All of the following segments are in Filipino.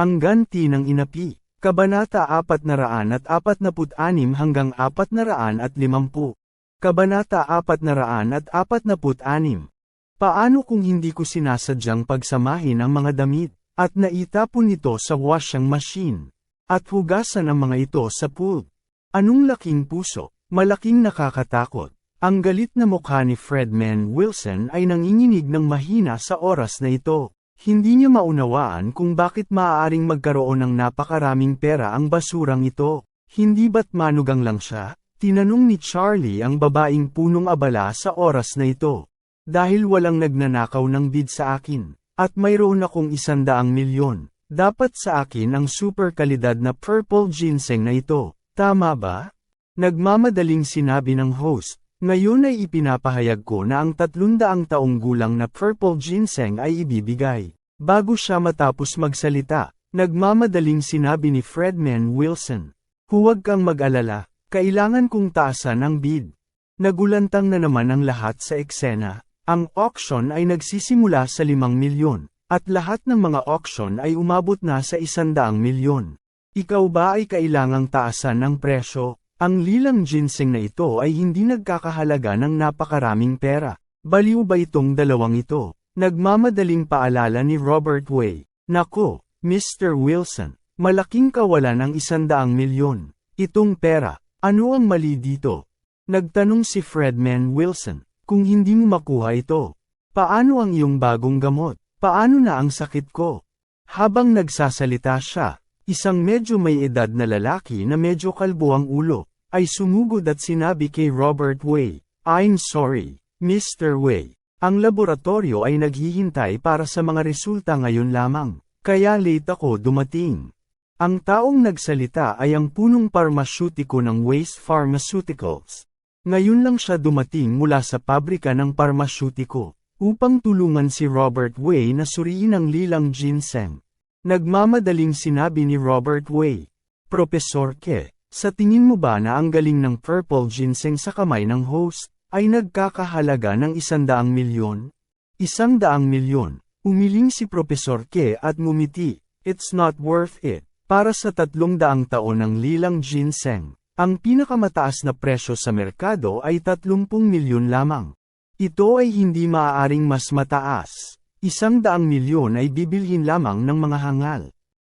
Ang ganti ng inapi, Kabanata 446 hanggang 450. Kabanata 446. Paano kung hindi ko sinasadyang pagsamahin ang mga damit, at naitapon ito sa washing machine, at hugasan ang mga ito sa pool? Anong laking puso, malaking nakakatakot. Ang galit na mukha ni Fredman Wilson ay nanginginig ng mahina sa oras na ito. Hindi niya maunawaan kung bakit maaaring magkaroon ng napakaraming pera ang basurang ito. Hindi ba't manugang lang siya? Tinanong ni Charlie ang babaeng punong abala sa oras na ito. Dahil walang nagnanakaw ng bid sa akin, at mayroon akong isandaang milyon, dapat sa akin ang super kalidad na purple ginseng na ito. Tama ba? Nagmamadaling sinabi ng host, ngayon ay ipinapahayag ko na ang 300 taong gulang na purple ginseng ay ibibigay. Bago siya matapos magsalita, nagmamadaling sinabi ni Fredman Wilson. Huwag kang mag-alala, kailangan kong taasan ang bid. Nagulantang na naman ang lahat sa eksena. Ang auction ay nagsisimula sa 5 milyon, at lahat ng mga auction ay umabot na sa 100 milyon. Ikaw ba ay kailangang taasan ng presyo? Ang lilang ginseng na ito ay hindi nagkakahalaga ng napakaraming pera. Baliw ba itong dalawang ito? Nagmamadaling paalala ni Robert Way. Nako, Mr. Wilson, malaking kawalan ng isandaang milyon. Itong pera, ano ang mali dito? Nagtanong si Fredman Wilson, kung hindi mo makuha ito. Paano ang iyong bagong gamot? Paano na ang sakit ko? Habang nagsasalita siya, isang medyo may edad na lalaki na medyo kalbo ang ulo, ay sumugod at sinabi kay Robert Way, I'm sorry, Mr. Way. Ang laboratorio ay naghihintay para sa mga resulta ngayon lamang, kaya late ako dumating. Ang taong nagsalita ay ang punong parmasyutiko ng Waste Pharmaceuticals. Ngayon lang siya dumating mula sa pabrika ng parmasyutiko, upang tulungan si Robert Way na suriin ang lilang ginseng. Nagmamadaling sinabi ni Robert Way, Profesor Ke, sa tingin mo ba na ang galing ng purple ginseng sa kamay ng host, ay nagkakahalaga ng isandaang milyon? Isang daang milyon, umiling si Profesor Ke at ngumiti, it's not worth it, para sa tatlong daang taon ng lilang ginseng. Ang pinakamataas na presyo sa merkado ay 30 milyon lamang. Ito ay hindi maaaring mas mataas. Isang daang milyon ay bibilhin lamang ng mga hangal.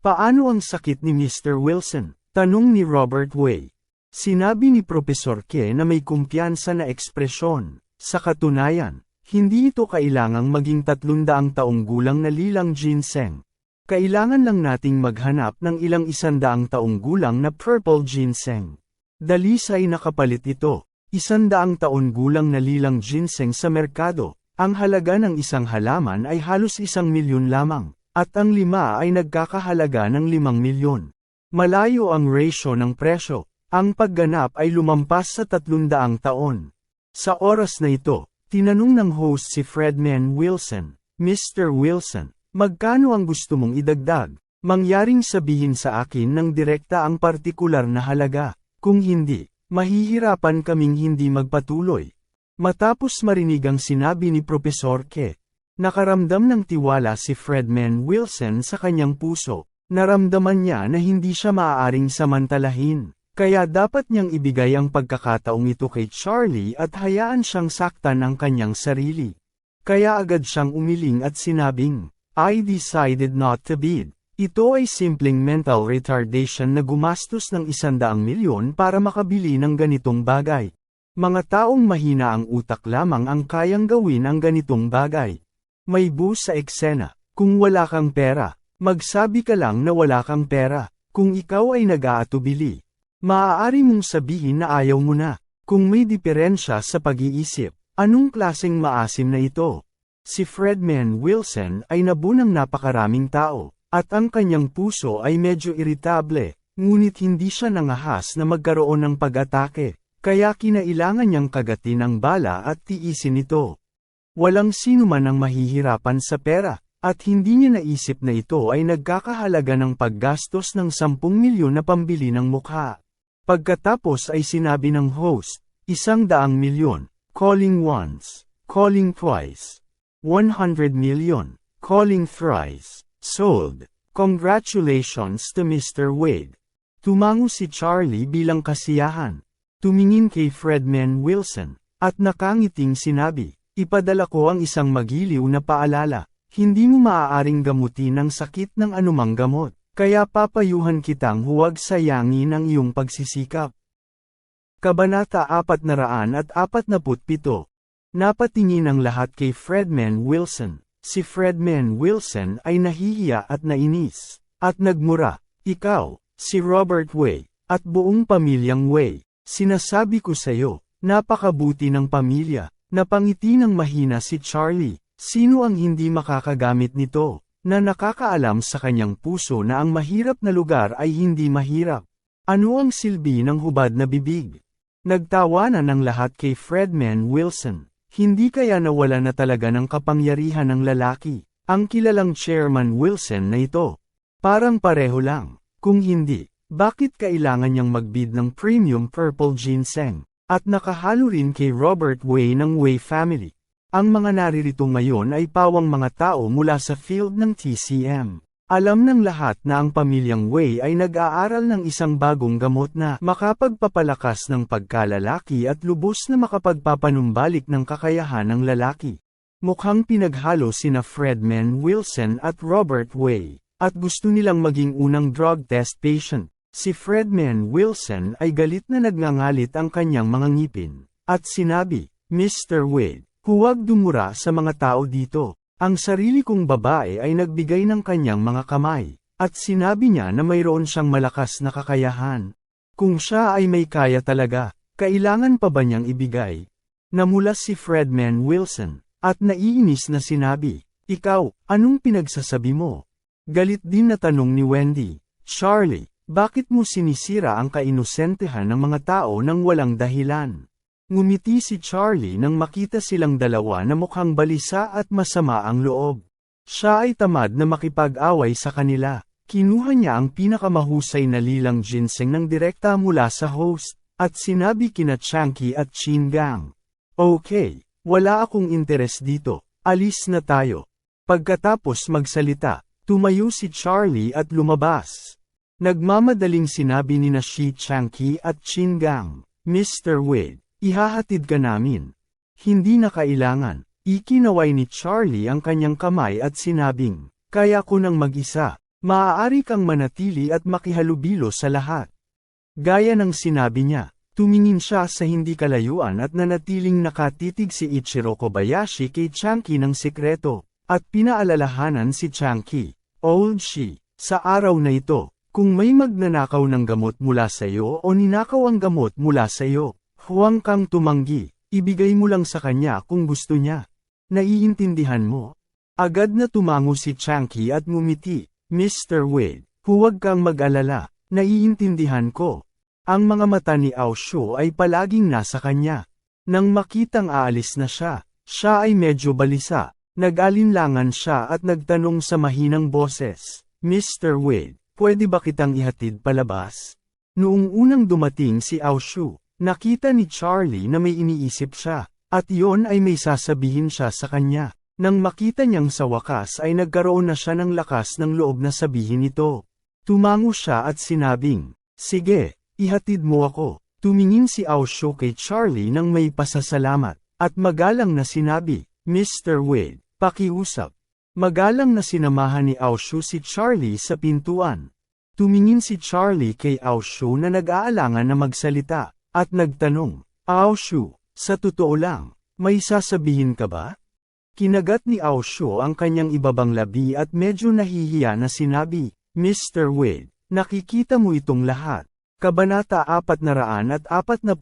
Paano ang sakit ni Mr. Wilson? Tanong ni Robert Way. Sinabi ni Profesor Ke na may kumpiyansa na ekspresyon. Sa katunayan, hindi ito kailangang maging 300 taong gulang na lilang ginseng. Kailangan lang nating maghanap ng ilang isandaang taong gulang na purple ginseng. Dalisay nakapalit ito, isandaang taon gulang na lilang ginseng sa merkado. Ang halaga ng isang halaman ay halos isang milyon lamang, at ang lima ay nagkakahalaga ng limang milyon. Malayo ang ratio ng presyo. Ang pagganap ay lumampas sa 300 taon. Sa oras na ito, tinanong ng host si Fredman Wilson, Mr. Wilson, magkano ang gusto mong idagdag? Mangyaring sabihin sa akin ng direkta ang partikular na halaga. Kung hindi, mahihirapan kaming hindi magpatuloy. Matapos marinig ang sinabi ni Profesor Ke, nakaramdam ng tiwala si Fredman Wilson sa kanyang puso. Naramdaman niya na hindi siya maaaring samantalahin, kaya dapat niyang ibigay ang pagkakataong ito kay Charlie at hayaan siyang saktan ang kanyang sarili. Kaya agad siyang umiling at sinabing, I decided not to bid. Ito ay simpleng mental retardation na gumastos ng isandaang milyon para makabili ng ganitong bagay. Mga taong mahina ang utak lamang ang kayang gawin ang ganitong bagay. May bus sa eksena, kung wala kang pera, Magsabi ka lang na wala kang pera, kung ikaw ay nag-aatubili. Maaari mong sabihin na ayaw mo na, kung may diferensya sa pag-iisip, anong klaseng maasim na ito? Si Fredman Wilson ay nabunang napakaraming tao, At ang kanyang puso ay medyo iritable, ngunit hindi siya nangahas na magkaroon ng pag-atake, kaya kinailangan niyang kagatin ang bala at tiisin ito. Walang sino man ang mahihirapan sa pera, at hindi niya naisip na ito ay nagkakahalaga ng paggastos ng 10 milyon na pambili ng mukha. Pagkatapos ay sinabi ng host, isang daang milyon, calling once, calling twice, 100 million, calling thrice, sold. Congratulations to Mr. Wade. Tumango si Charlie bilang kasiyahan. Tumingin kay Fredman Wilson, at nakangiting sinabi, ipadala ko ang isang magiliw na paalala, hindi mo maaaring gamutin ang sakit ng anumang gamot, kaya papayuhan kitang huwag sayangin ang iyong pagsisikap. Kabanata 447 Napatingin ang lahat kay Fredman Wilson. Si Fredman Wilson ay nahihiya at nainis, at nagmura, ikaw, si Robert Way, at buong pamilyang Way, sinasabi ko sayo, napakabuti ng pamilya, napangiti ng mahina si Charlie, sino ang hindi makakagamit nito, na nakakaalam sa kanyang puso na ang mahirap na lugar ay hindi mahirap. Ano ang silbi ng hubad na bibig? Nagtawanan ng lahat kay Fredman Wilson. Hindi kaya nawala na talaga ng kapangyarihan ng lalaki, ang kilalang Chairman Wilson na ito. Parang pareho lang. Kung hindi, bakit kailangan niyang magbid ng premium purple ginseng? At nakahalo rin kay Robert Way ng Way family. Ang mga naririto ngayon ay pawang mga tao mula sa field ng TCM. Alam ng lahat na ang pamilyang Wei ay nag-aaral ng isang bagong gamot na makapagpapalakas ng pagkalalaki at lubos na makapagpapanumbalik ng kakayahan ng lalaki. Mukhang pinaghalo sina Fredman Wilson at Robert Wei, at gusto nilang maging unang drug test patient. Si Fredman Wilson ay galit na nagngangalit ang kanyang mga ngipin, at sinabi, Mr. Wade, huwag dumura sa mga tao dito. Ang sarili kong babae ay nagbigay ng kanyang mga kamay, at sinabi niya na mayroon siyang malakas na kakayahan. Kung siya ay may kaya talaga, kailangan pa ba niyang ibigay? Namulas si Fredman Wilson, at naiinis na sinabi, Ikaw, anong pinagsasabi mo? Galit din na tanong ni Wendy, Charlie, bakit mo sinisira ang kainosentehan ng mga tao nang walang dahilan? Ngumiti si Charlie nang makita silang dalawa na mukhang balisa at masama ang loob. Siya ay tamad na makipag-away sa kanila. Kinuha niya ang pinakamahusay na lilang ginseng ng direkta mula sa host, at sinabi kina Chanky at Chin Gang. Okay, wala akong interes dito, alis na tayo. Pagkatapos magsalita, tumayo si Charlie at lumabas. Nagmamadaling sinabi ni na Shi Chanky at Chin Gang, Mr. Wade, Ihahatid ka namin. Hindi na kailangan. Ikinaway ni Charlie ang kanyang kamay at sinabing, Kaya ko nang mag-isa. Maaari kang manatili at makihalubilo sa lahat. Gaya ng sinabi niya, tumingin siya sa hindi kalayuan at nanatiling nakatitig si Ichiro Kobayashi kay Chanky ng sikreto, at pinaalalahanan si Chanky, Old Shi, sa araw na ito, kung may magnanakaw ng gamot mula sa iyo o ninakaw ang gamot mula sa iyo, Huwag kang tumanggi, ibigay mo lang sa kanya kung gusto niya. Naiintindihan mo? Agad na tumango si Chanky at ngumiti, Mr. Wade, huwag kang mag-alala, naiintindihan ko. Ang mga mata ni Aosho ay palaging nasa kanya. Nang makitang aalis na siya, siya ay medyo balisa, nag-alinlangan siya at nagtanong sa mahinang boses, Mr. Wade, pwede ba kitang ihatid palabas? Noong unang dumating si Aosho, Nakita ni Charlie na may iniisip siya, at iyon ay may sasabihin siya sa kanya. Nang makita niyang sa wakas ay nagkaroon na siya ng lakas ng loob na sabihin ito. Tumango siya at sinabing, Sige, ihatid mo ako. Tumingin si Aosho kay Charlie nang may pasasalamat, at magalang na sinabi, Mr. Wade, pakiusap. Magalang na sinamahan ni Aosho si Charlie sa pintuan. Tumingin si Charlie kay Aosho na nag-aalangan na magsalita. At nagtanong, Aoshu, sa totoo lang, may sasabihin ka ba? Kinagat ni Aoshu ang kanyang ibabang labi at medyo nahihiya na sinabi, Mr. Wade, nakikita mo itong lahat. Kabanata 448.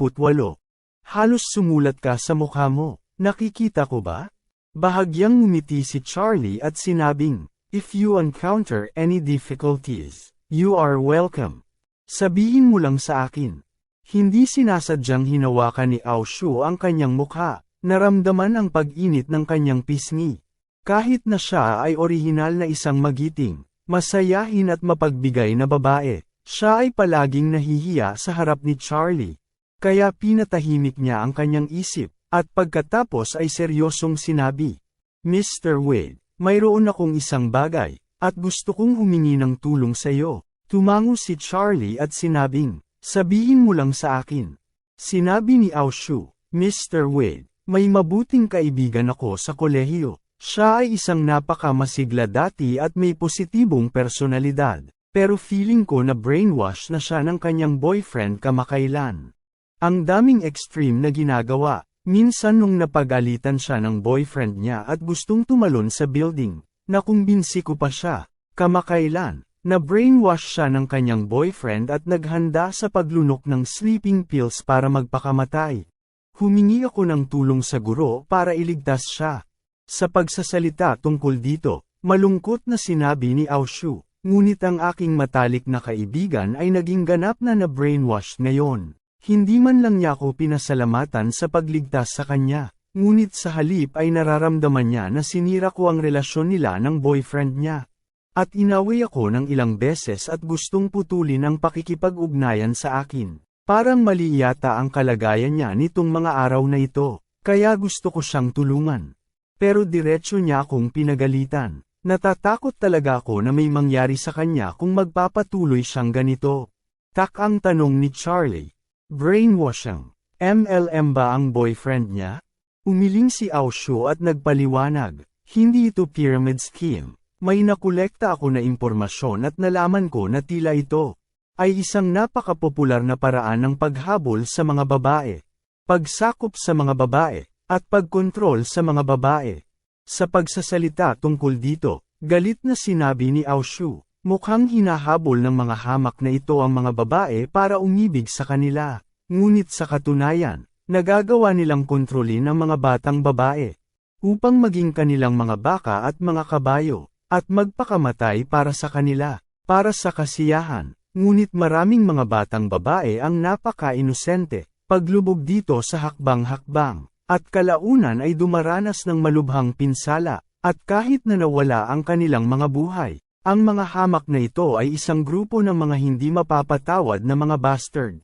Halos sumulat ka sa mukha mo. Nakikita ko ba? Bahagyang ngumiti si Charlie at sinabing, If you encounter any difficulties, you are welcome. Sabihin mo lang sa akin. Hindi sinasadyang hinawakan ni Ao ang kanyang mukha, naramdaman ang pag-init ng kanyang pisngi. Kahit na siya ay orihinal na isang magiting, masayahin at mapagbigay na babae, siya ay palaging nahihiya sa harap ni Charlie. Kaya pinatahimik niya ang kanyang isip, at pagkatapos ay seryosong sinabi, Mr. Wade, mayroon akong isang bagay, at gusto kong humingi ng tulong sa iyo. Tumango si Charlie at sinabing, sabihin mo lang sa akin. Sinabi ni Ao Shu, Mr. Wade, may mabuting kaibigan ako sa kolehiyo. Siya ay isang napakamasigla dati at may positibong personalidad, pero feeling ko na brainwash na siya ng kanyang boyfriend kamakailan. Ang daming extreme na ginagawa, minsan nung napagalitan siya ng boyfriend niya at gustong tumalon sa building, nakumbinsi ko pa siya, kamakailan, na brainwash siya ng kanyang boyfriend at naghanda sa paglunok ng sleeping pills para magpakamatay. Humingi ako ng tulong sa guro para iligtas siya. Sa pagsasalita tungkol dito, malungkot na sinabi ni Ao Shu, ngunit ang aking matalik na kaibigan ay naging ganap na na brainwash ngayon. Hindi man lang niya ako pinasalamatan sa pagligtas sa kanya, ngunit sa halip ay nararamdaman niya na sinira ko ang relasyon nila ng boyfriend niya. At inaway ako ng ilang beses at gustong putulin ang pakikipag-ugnayan sa akin. Parang mali yata ang kalagayan niya nitong mga araw na ito, kaya gusto ko siyang tulungan. Pero diretso niya akong pinagalitan. Natatakot talaga ako na may mangyari sa kanya kung magpapatuloy siyang ganito. Tak ang tanong ni Charlie. Brainwashing. MLM ba ang boyfriend niya? Umiling si Aosho at nagpaliwanag. Hindi ito pyramid scheme. May nakolekta ako na impormasyon at nalaman ko na tila ito ay isang napakapopular na paraan ng paghabol sa mga babae, pagsakop sa mga babae, at pagkontrol sa mga babae. Sa pagsasalita tungkol dito, galit na sinabi ni Aoshu, mukhang hinahabol ng mga hamak na ito ang mga babae para umibig sa kanila. Ngunit sa katunayan, nagagawa nilang kontrolin ang mga batang babae upang maging kanilang mga baka at mga kabayo at magpakamatay para sa kanila, para sa kasiyahan. Ngunit maraming mga batang babae ang napaka-inosente, paglubog dito sa hakbang-hakbang, at kalaunan ay dumaranas ng malubhang pinsala, at kahit na nawala ang kanilang mga buhay, ang mga hamak na ito ay isang grupo ng mga hindi mapapatawad na mga bastard.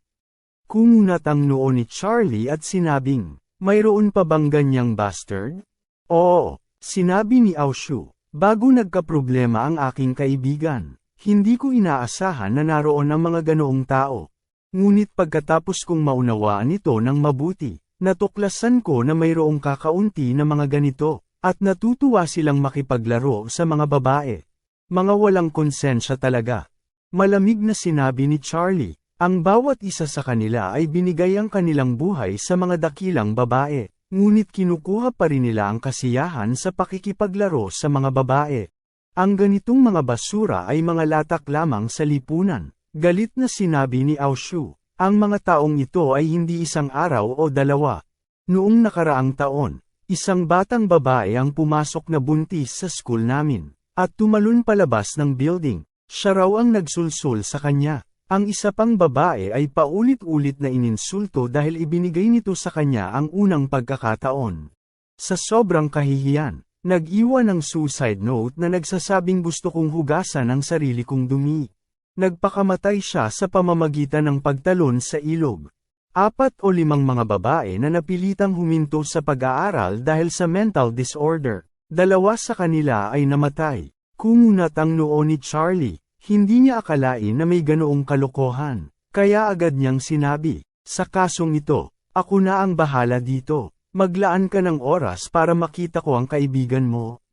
Kumunat ang noo ni Charlie at sinabing, mayroon pa bang ganyang bastard? Oo, sinabi ni Aoshu. Bago nagkaproblema ang aking kaibigan, hindi ko inaasahan na naroon ang mga ganoong tao. Ngunit pagkatapos kong maunawaan ito ng mabuti, natuklasan ko na mayroong kakaunti na mga ganito, at natutuwa silang makipaglaro sa mga babae. Mga walang konsensya talaga. Malamig na sinabi ni Charlie, ang bawat isa sa kanila ay binigay ang kanilang buhay sa mga dakilang babae. Ngunit kinukuha pa rin nila ang kasiyahan sa pakikipaglaro sa mga babae. Ang ganitong mga basura ay mga latak lamang sa lipunan. Galit na sinabi ni Aoshu, ang mga taong ito ay hindi isang araw o dalawa. Noong nakaraang taon, isang batang babae ang pumasok na buntis sa school namin, at tumalon palabas ng building. Siya raw ang nagsulsul sa kanya. Ang isa pang babae ay paulit-ulit na ininsulto dahil ibinigay nito sa kanya ang unang pagkakataon. Sa sobrang kahihiyan, nag-iwan ng suicide note na nagsasabing gusto kong hugasan ang sarili kong dumi. Nagpakamatay siya sa pamamagitan ng pagtalon sa ilog. Apat o limang mga babae na napilitang huminto sa pag-aaral dahil sa mental disorder. Dalawa sa kanila ay namatay. Kumunat ang noo ni Charlie, hindi niya akalain na may ganoong kalokohan, kaya agad niyang sinabi, sa kasong ito, ako na ang bahala dito, maglaan ka ng oras para makita ko ang kaibigan mo.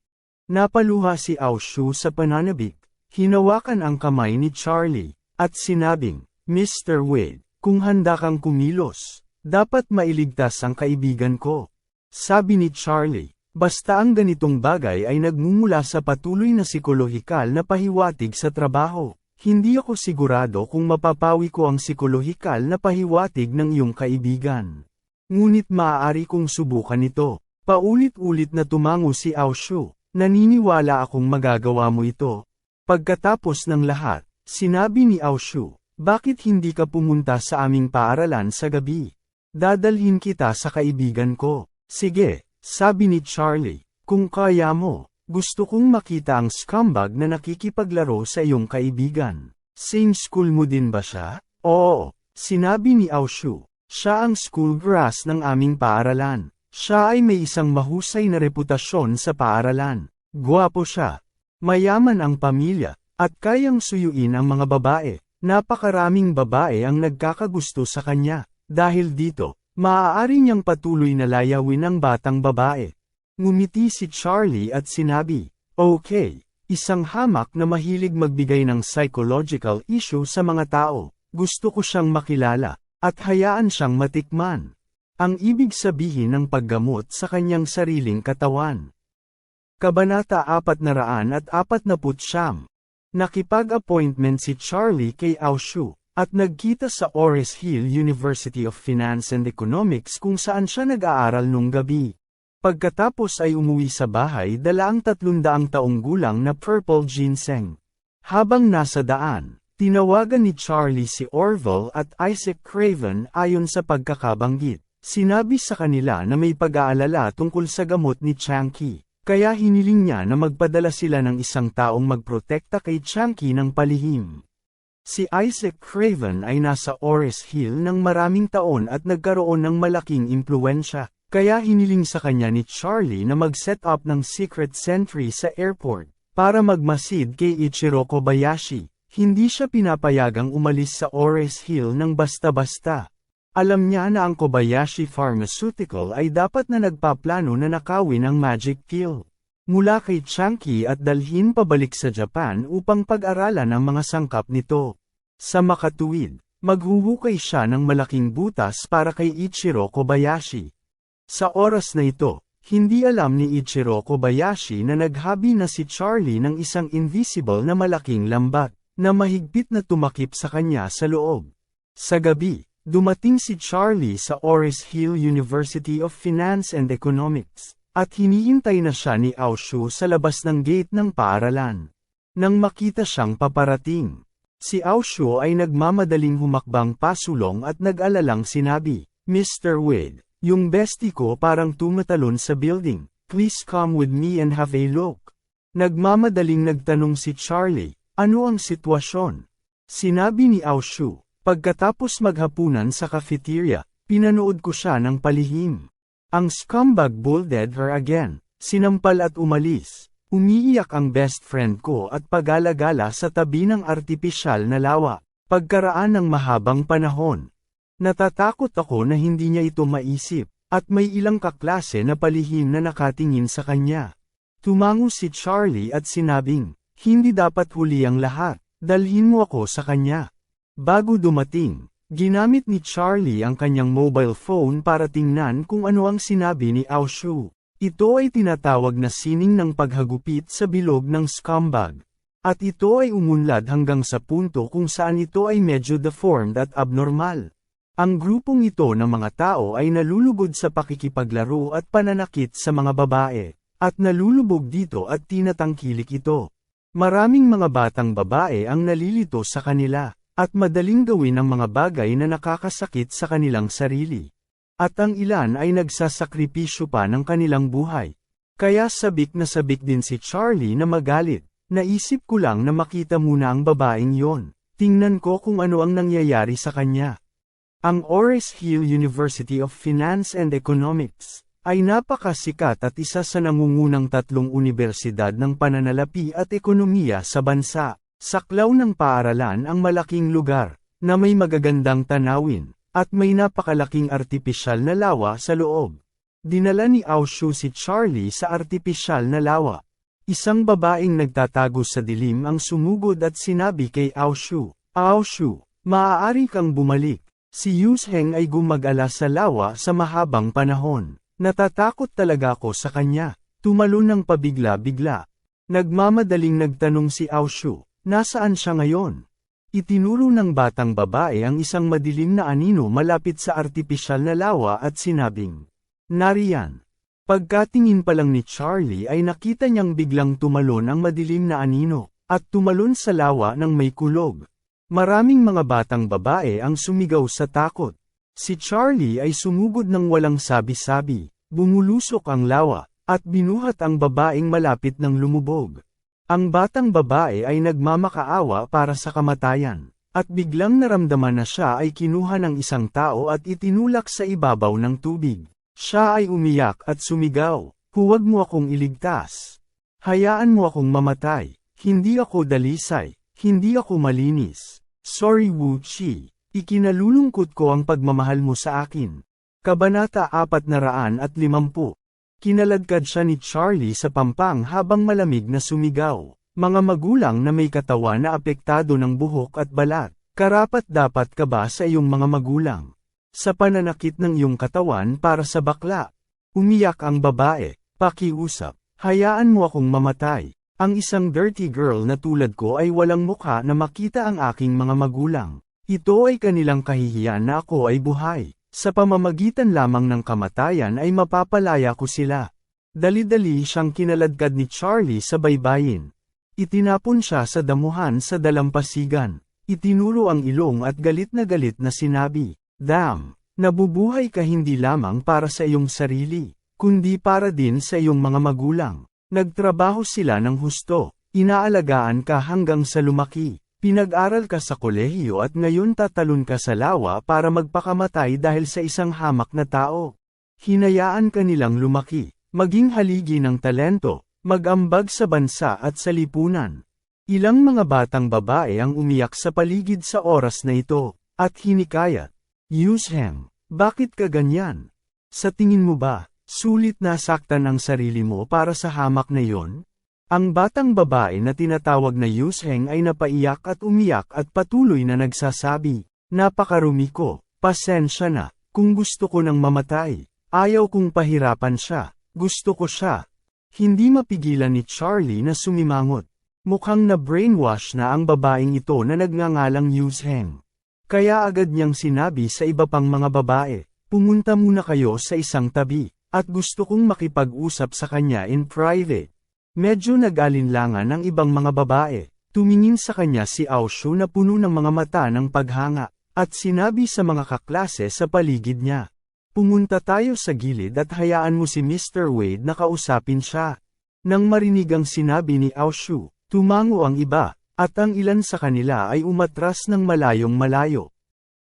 Napaluha si Aoshu sa pananabik, hinawakan ang kamay ni Charlie, at sinabing, Mr. Wade, kung handa kang kumilos, dapat mailigtas ang kaibigan ko. Sabi ni Charlie, Basta ang ganitong bagay ay nagmumula sa patuloy na psikolohikal na pahiwatig sa trabaho. Hindi ako sigurado kung mapapawi ko ang psikolohikal na pahiwatig ng iyong kaibigan. Ngunit maaari kong subukan ito. Paulit-ulit na tumango si Aoshu. Naniniwala akong magagawa mo ito. Pagkatapos ng lahat, sinabi ni Aoshu, bakit hindi ka pumunta sa aming paaralan sa gabi? Dadalhin kita sa kaibigan ko. Sige, sabi ni Charlie, kung kaya mo, gusto kong makita ang scumbag na nakikipaglaro sa iyong kaibigan. Same school mo din ba siya? Oo, sinabi ni Aoshu. Siya ang school grass ng aming paaralan. Siya ay may isang mahusay na reputasyon sa paaralan. Guwapo siya. Mayaman ang pamilya, at kayang suyuin ang mga babae. Napakaraming babae ang nagkakagusto sa kanya. Dahil dito, maaari niyang patuloy na layawin ang batang babae. Ngumiti si Charlie at sinabi, Okay, isang hamak na mahilig magbigay ng psychological issue sa mga tao. Gusto ko siyang makilala, at hayaan siyang matikman. Ang ibig sabihin ng paggamot sa kanyang sariling katawan. Kabanata 449 Nakipag-appointment si Charlie kay Aoshu, at nagkita sa Ores Hill University of Finance and Economics kung saan siya nag-aaral nung gabi. Pagkatapos ay umuwi sa bahay dala ang 300 taong gulang na purple ginseng. Habang nasa daan, tinawagan ni Charlie si Orville at Isaac Craven ayon sa pagkakabanggit. Sinabi sa kanila na may pag-aalala tungkol sa gamot ni Chanky, kaya hiniling niya na magpadala sila ng isang taong magprotekta kay Chanky ng palihim. Si Isaac Craven ay nasa Ores Hill ng maraming taon at nagkaroon ng malaking impluensya, kaya hiniling sa kanya ni Charlie na mag-set up ng secret sentry sa airport, para magmasid kay Ichiro Kobayashi. Hindi siya pinapayagang umalis sa Ores Hill ng basta-basta. Alam niya na ang Kobayashi Pharmaceutical ay dapat na nagpaplano na nakawin ang magic pill. Mula kay Chunky at dalhin pabalik sa Japan upang pag-aralan ang mga sangkap nito. Sa makatuwid, maghuhukay siya ng malaking butas para kay Ichiro Kobayashi. Sa oras na ito, hindi alam ni Ichiro Kobayashi na naghabi na si Charlie ng isang invisible na malaking lambat, na mahigpit na tumakip sa kanya sa loob. Sa gabi, Dumating si Charlie sa Ores Hill University of Finance and Economics, at hinihintay na siya ni Aoshu sa labas ng gate ng paaralan. Nang makita siyang paparating, si Aoshu ay nagmamadaling humakbang pasulong at nag-alalang sinabi, Mr. Wade, yung bestie ko parang tumatalon sa building, please come with me and have a look. Nagmamadaling nagtanong si Charlie, ano ang sitwasyon? Sinabi ni Aoshu, Pagkatapos maghapunan sa cafeteria, pinanood ko siya ng palihim. Ang scumbag bullded her again, sinampal at umalis. Umiiyak ang best friend ko at pagalagala sa tabi ng artipisyal na lawa, pagkaraan ng mahabang panahon. Natatakot ako na hindi niya ito maisip, at may ilang kaklase na palihim na nakatingin sa kanya. Tumango si Charlie at sinabing, hindi dapat huli ang lahat, dalhin mo ako sa kanya. Bago dumating, ginamit ni Charlie ang kanyang mobile phone para tingnan kung ano ang sinabi ni Aoshu. Ito ay tinatawag na sining ng paghagupit sa bilog ng scumbag. At ito ay umunlad hanggang sa punto kung saan ito ay medyo deformed at abnormal. Ang grupong ito ng mga tao ay nalulugod sa pakikipaglaro at pananakit sa mga babae, at nalulubog dito at tinatangkilik ito. Maraming mga batang babae ang nalilito sa kanila at madaling gawin ang mga bagay na nakakasakit sa kanilang sarili. At ang ilan ay nagsasakripisyo pa ng kanilang buhay. Kaya sabik na sabik din si Charlie na magalit. Naisip ko lang na makita muna ang babaeng yon. Tingnan ko kung ano ang nangyayari sa kanya. Ang Ores Hill University of Finance and Economics ay napakasikat at isa sa nangungunang tatlong universidad ng pananalapi at ekonomiya sa bansa. Saklaw ng paaralan ang malaking lugar, na may magagandang tanawin, at may napakalaking artipisyal na lawa sa loob. Dinala ni Aoshu si Charlie sa artipisyal na lawa. Isang babaeng nagtatago sa dilim ang sumugod at sinabi kay Aoshu, Aoshu, maaari kang bumalik. Si Yusheng ay gumagala sa lawa sa mahabang panahon. Natatakot talaga ako sa kanya. Tumalo ng pabigla-bigla. Nagmamadaling nagtanong si Aoshu, Nasaan siya ngayon? Itinuro ng batang babae ang isang madilim na anino malapit sa artipisyal na lawa at sinabing, Nariyan. Pagkatingin pa lang ni Charlie ay nakita niyang biglang tumalon ang madilim na anino, at tumalon sa lawa ng may kulog. Maraming mga batang babae ang sumigaw sa takot. Si Charlie ay sumugod ng walang sabi-sabi, bumulusok ang lawa, at binuhat ang babaeng malapit ng lumubog. Ang batang babae ay nagmamakaawa para sa kamatayan, at biglang naramdaman na siya ay kinuha ng isang tao at itinulak sa ibabaw ng tubig. Siya ay umiyak at sumigaw, huwag mo akong iligtas. Hayaan mo akong mamatay, hindi ako dalisay, hindi ako malinis. Sorry Wu Chi, ikinalulungkot ko ang pagmamahal mo sa akin. Kabanata 450 Kinaladkad siya ni Charlie sa pampang habang malamig na sumigaw. Mga magulang na may katawan na apektado ng buhok at balat, karapat dapat ka ba sa iyong mga magulang? Sa pananakit ng iyong katawan para sa bakla. Umiyak ang babae, pakiusap, hayaan mo akong mamatay. Ang isang dirty girl na tulad ko ay walang mukha na makita ang aking mga magulang. Ito ay kanilang kahihiyan na ako ay buhay. Sa pamamagitan lamang ng kamatayan ay mapapalaya ko sila. Dali-dali siyang kinaladkad ni Charlie sa baybayin. Itinapon siya sa damuhan sa dalampasigan. Itinuro ang ilong at galit na galit na sinabi, Damn, nabubuhay ka hindi lamang para sa iyong sarili, kundi para din sa iyong mga magulang. Nagtrabaho sila ng husto, inaalagaan ka hanggang sa lumaki. Pinag-aral ka sa kolehiyo at ngayon tatalon ka sa lawa para magpakamatay dahil sa isang hamak na tao. Hinayaan ka nilang lumaki, maging haligi ng talento, magambag sa bansa at sa lipunan. Ilang mga batang babae ang umiyak sa paligid sa oras na ito, at hinikayat. Yushem, bakit ka ganyan? Sa tingin mo ba, sulit na saktan ang sarili mo para sa hamak na yon? Ang batang babae na tinatawag na Yusheng ay napaiyak at umiyak at patuloy na nagsasabi, Napakarumi ko, pasensya na, kung gusto ko nang mamatay, ayaw kong pahirapan siya, gusto ko siya. Hindi mapigilan ni Charlie na sumimangot. Mukhang na brainwash na ang babaeng ito na nagngangalang Yusheng. Kaya agad niyang sinabi sa iba pang mga babae, pumunta muna kayo sa isang tabi, at gusto kong makipag-usap sa kanya in private. Medyo nag-alinlangan ang ibang mga babae. Tumingin sa kanya si Aoshu na puno ng mga mata ng paghanga, at sinabi sa mga kaklase sa paligid niya. Pumunta tayo sa gilid at hayaan mo si Mr. Wade na kausapin siya. Nang marinig ang sinabi ni Aoshu, tumango ang iba, at ang ilan sa kanila ay umatras ng malayong malayo.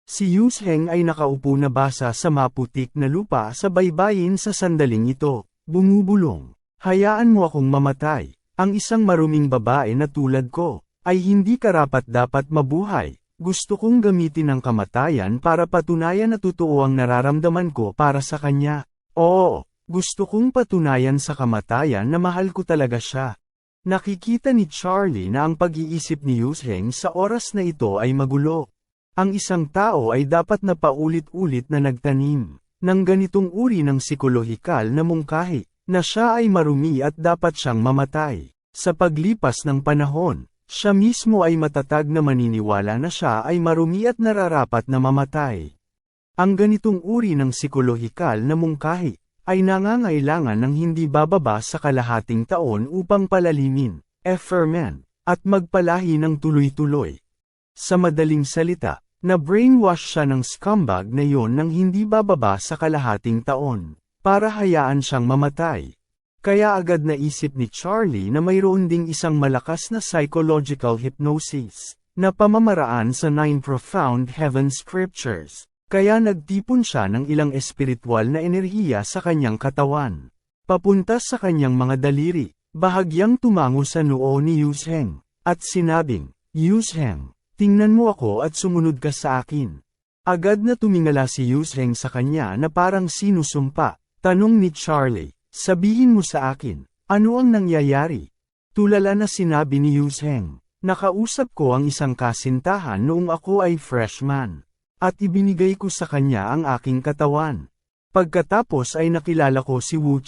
Si Yusheng ay nakaupo na basa sa maputik na lupa sa baybayin sa sandaling ito, bumubulong. Hayaan mo akong mamatay. Ang isang maruming babae na tulad ko, ay hindi karapat dapat mabuhay. Gusto kong gamitin ang kamatayan para patunayan na totoo ang nararamdaman ko para sa kanya. Oo, gusto kong patunayan sa kamatayan na mahal ko talaga siya. Nakikita ni Charlie na ang pag-iisip ni Yusheng sa oras na ito ay magulo. Ang isang tao ay dapat na paulit-ulit na nagtanim ng ganitong uri ng psikolohikal na mungkahi na siya ay marumi at dapat siyang mamatay. Sa paglipas ng panahon, siya mismo ay matatag na maniniwala na siya ay marumi at nararapat na mamatay. Ang ganitong uri ng psikolohikal na mungkahi, ay nangangailangan ng hindi bababa sa kalahating taon upang palalimin, efferment, at magpalahi ng tuloy-tuloy. Sa madaling salita, na brainwash siya ng scumbag na yon ng hindi bababa sa kalahating taon para hayaan siyang mamatay. Kaya agad naisip ni Charlie na mayroon ding isang malakas na psychological hypnosis, na pamamaraan sa Nine Profound Heaven Scriptures. Kaya nagtipon siya ng ilang espiritual na enerhiya sa kanyang katawan. Papunta sa kanyang mga daliri, bahagyang tumango sa noo ni Yusheng, at sinabing, Yusheng, tingnan mo ako at sumunod ka sa akin. Agad na tumingala si Yusheng sa kanya na parang sinusumpa, Tanong ni Charlie, sabihin mo sa akin, ano ang nangyayari? Tulala na sinabi ni Yusheng, nakausap ko ang isang kasintahan noong ako ay freshman. At ibinigay ko sa kanya ang aking katawan. Pagkatapos ay nakilala ko si Wu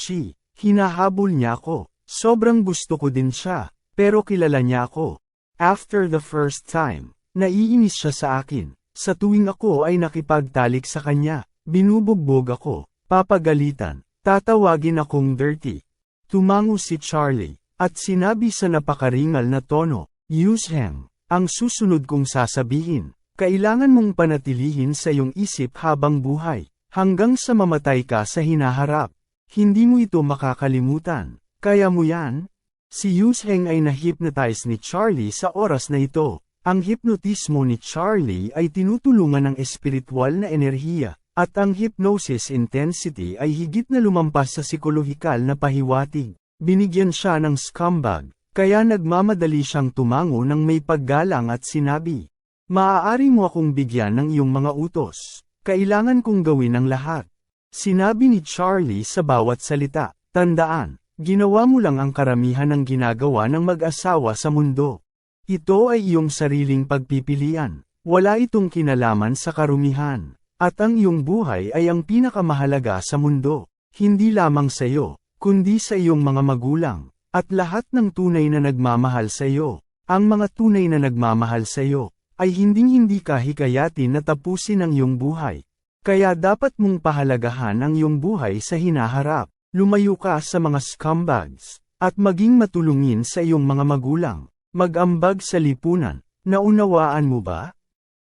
hinahabol niya ako, sobrang gusto ko din siya, pero kilala niya ako. After the first time, naiinis siya sa akin, sa tuwing ako ay nakipagtalik sa kanya, binubugbog ako, papagalitan, Tatawagin akong dirty. Tumango si Charlie, at sinabi sa napakaringal na tono, Yushem, ang susunod kong sasabihin, kailangan mong panatilihin sa iyong isip habang buhay, hanggang sa mamatay ka sa hinaharap. Hindi mo ito makakalimutan. Kaya mo yan? Si Yusheng ay na-hypnotize ni Charlie sa oras na ito. Ang hypnotismo ni Charlie ay tinutulungan ng espiritual na enerhiya, at ang hypnosis intensity ay higit na lumampas sa psikolohikal na pahiwatig. Binigyan siya ng scumbag, kaya nagmamadali siyang tumango ng may paggalang at sinabi, Maaari mo akong bigyan ng iyong mga utos. Kailangan kong gawin ang lahat. Sinabi ni Charlie sa bawat salita, Tandaan, ginawa mo lang ang karamihan ng ginagawa ng mag-asawa sa mundo. Ito ay iyong sariling pagpipilian. Wala itong kinalaman sa karumihan. At ang iyong buhay ay ang pinakamahalaga sa mundo. Hindi lamang sa iyo, kundi sa iyong mga magulang. At lahat ng tunay na nagmamahal sa iyo. Ang mga tunay na nagmamahal sa iyo, ay hinding-hindi ka hikayatin na tapusin ang iyong buhay. Kaya dapat mong pahalagahan ang iyong buhay sa hinaharap. Lumayo ka sa mga scumbags, at maging matulungin sa iyong mga magulang. Mag-ambag sa lipunan, naunawaan mo ba?